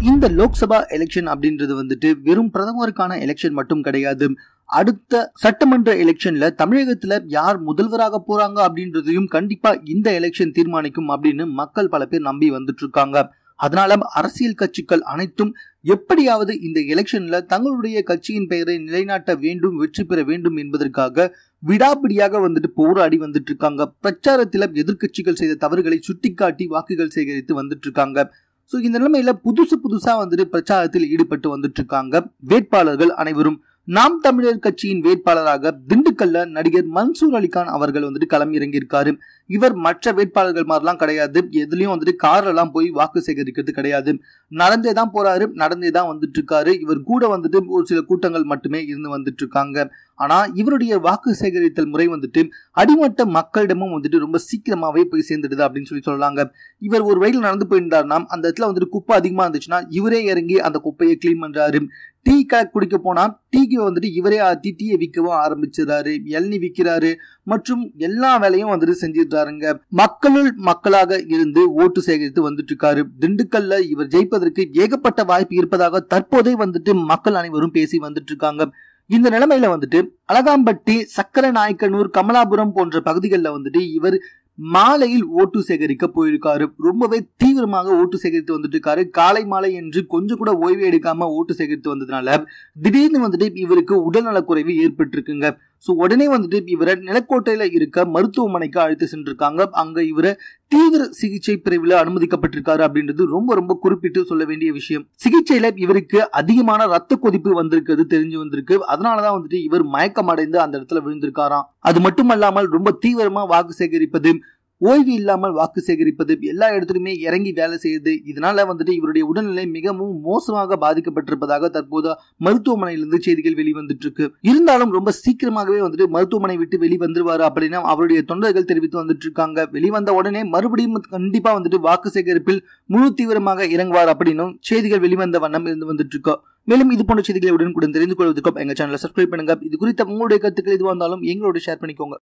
இந்த லோக்சபா எலெக்ஷன் அப்படின்றது வந்துட்டு வெறும் பிரதமருக்கான எலெக்ஷன் மட்டும் கிடையாது. அடுத்த சட்டமன்ற எலெக்ஷன்ல தமிழகத்துல யார் முதல்வராக போறாங்க அப்படின்றதையும் கண்டிப்பா இந்த எலெக்ஷன் தீர்மானிக்கும் அப்படின்னு மக்கள் பல பேர் நம்பி வந்துட்டு இருக்காங்க அதனால அரசியல் கட்சிகள் அனைத்தும் எப்படியாவது இந்த எலெக்ஷன்ல தங்களுடைய கட்சியின் பெயரை நிலைநாட்ட வேண்டும் வெற்றி பெற வேண்டும் என்பதற்காக விடாபிடியாக வந்துட்டு போராடி வந்துட்டு இருக்காங்க பிரச்சாரத்துல எதிர்க்கட்சிகள் செய்த தவறுகளை சுட்டிக்காட்டி வாக்குகள் சேகரித்து வந்துட்டு இருக்காங்க ஸோ இந்த நிலைமையில புதுசு புதுசா வந்துட்டு பிரச்சாரத்தில் ஈடுபட்டு வந்துட்டு இருக்காங்க. வேட்பாளர்கள் அனைவரும் நாம் தமிழர் கட்சியின் வேட்பாளராக திண்டுக்கல்ல நடிகர் மன்சூர் அலிகான் அவர்கள் வந்துட்டு களம் இறங்கியிருக்காரு. இவர் மற்ற வேட்பாளர்கள் மாதிரிலாம் கிடையாது. எதுலயும் வந்துட்டு கார்லாம் போய் வாக்கு சேகரிக்கிறது கிடையாது. நடந்தே தான் போறாரு. நடந்தே தான் வந்துட்டு இருக்காரு இவர் கூட வந்துட்டு ஒரு சில கூட்டங்கள் மட்டுமே இருந்து வந்துட்டு இருக்காங்க ஆனா இவருடைய வாக்கு சேகரித்தல் முறை வந்துட்டு அடிமட்ட மக்களிடமும் வந்துட்டு ரொம்ப சீக்கிரமாவே போய் சேர்ந்துடுது அப்படின்னு சொல்லி சொல்லலாங்க இவர் ஒரு வழியில் நடந்து போயிருந்தாருன்னா அந்த இடத்துல வந்துட்டு குப்பை அதிகமா இருந்துச்சுன்னா இவரே இறங்கி அந்த குப்பையை கிளீன் பண்றாரு. டீ குடிக்க போனா டீக்கு வந்துட்டு இவரே ஆத்தி டீயை விற்கவும் ஆரம்பிச்சிடறாரு இளநி விற்கிறாரு மற்றும் எல்லா வேலையும் வந்துட்டு செஞ்சிடுறாருங்க. மக்களுள் மக்களாக இருந்து ஓட்டு சேகரித்து வந்துட்டு இருக்காரு திண்டுக்கல்ல இவர் ஜெயிப்பதற்கு ஏகப்பட்ட வாய்ப்பு இருப்பதாக தற்போதே வந்துட்டு மக்கள் அனைவரும் பேசி வந்துட்டு இருக்காங்க இந்த நிலைமையில வந்துட்டு அலகாம்பட்டி சக்கர நாயக்கனூர் கமலாபுரம் போன்ற பகுதிகளில் வந்துட்டு இவர் மாலையில் ஓட்டு சேகரிக்க போயிருக்காரு. ரொம்பவே தீவிரமாக ஓட்டு சேகரித்து வந்துட்டு இருக்காரு காலை மாலை என்று கொஞ்சம் கூட ஓய்வு எடுக்காம ஓட்டு சேகரித்து வந்ததுனால திடீர்னு வந்துட்டு இவருக்கு உடல்நலக்குறைவு ஏற்பட்டிருக்குங்க. ஸோ உடனே வந்துட்டு இவரை நிலக்கோட்டையில் இருக்க மருத்துவமனைக்கு அழைத்து சென்றிருக்காங்க. அங்கே இவரை தீவிர சிகிச்சை பிரிவில் அனுமதிக்கப்பட்டிருக்காரு அப்படின்றது ரொம்ப ரொம்ப குறிப்பிட்டு சொல்ல வேண்டிய விஷயம். சிகிச்சையில இவருக்கு அதிகமான ரத்த கொதிப்பு வந்திருக்கிறது தெரிஞ்சு வந்திருக்கு. அதனாலதான் வந்துட்டு இவர் மயக்கம் அடைந்து அந்த இடத்துல விழுந்திருக்காராம். அது மட்டுமல்லாமல் ரொம்ப தீவிரமா வாக்கு சேகரிப்பது ஓய்வு இல்லாமல் வாக்கு சேகரிப்பது எல்லா இடத்துலையுமே இறங்கி வேலை செய்யுது இதனால வந்துட்டு இவருடைய உடல்நிலை மிகவும் மோசமாக பாதிக்கப்பட்டிருப்பதாக தற்போது மருத்துவமனையிலிருந்து செய்திகள் வெளிவந்துட்டு இருக்கு இருந்தாலும் ரொம்ப சீக்கிரமாகவே வந்துட்டு மருத்துவமனை விட்டு வெளிவந்துருவாரு அப்படின்னு அவருடைய தொண்டர்கள் தெரிவித்து வந்துட்டு இருக்காங்க வெளிவந்த உடனே மறுபடியும் கண்டிப்பா வந்துட்டு வாக்கு சேகரிப்பில் முழு தீவிரமாக இறங்குவார் அப்படின்னும் செய்திகள் வெளிவந்த வண்ணம் இருந்து வந்துட்டு இருக்கோம் மேலும் இது போன்ற செய்திகளை உடனுக்குடன் தெரிந்து கொள்வதற்கும் எங்க சேனலை சப்ஸ்கிரைப் பண்ணுங்க. இது குறித்த உங்களுடைய கருத்துக்கள் எதுவாக இருந்தாலும் எங்களோட ஷேர் பண்ணிக்கோங்க.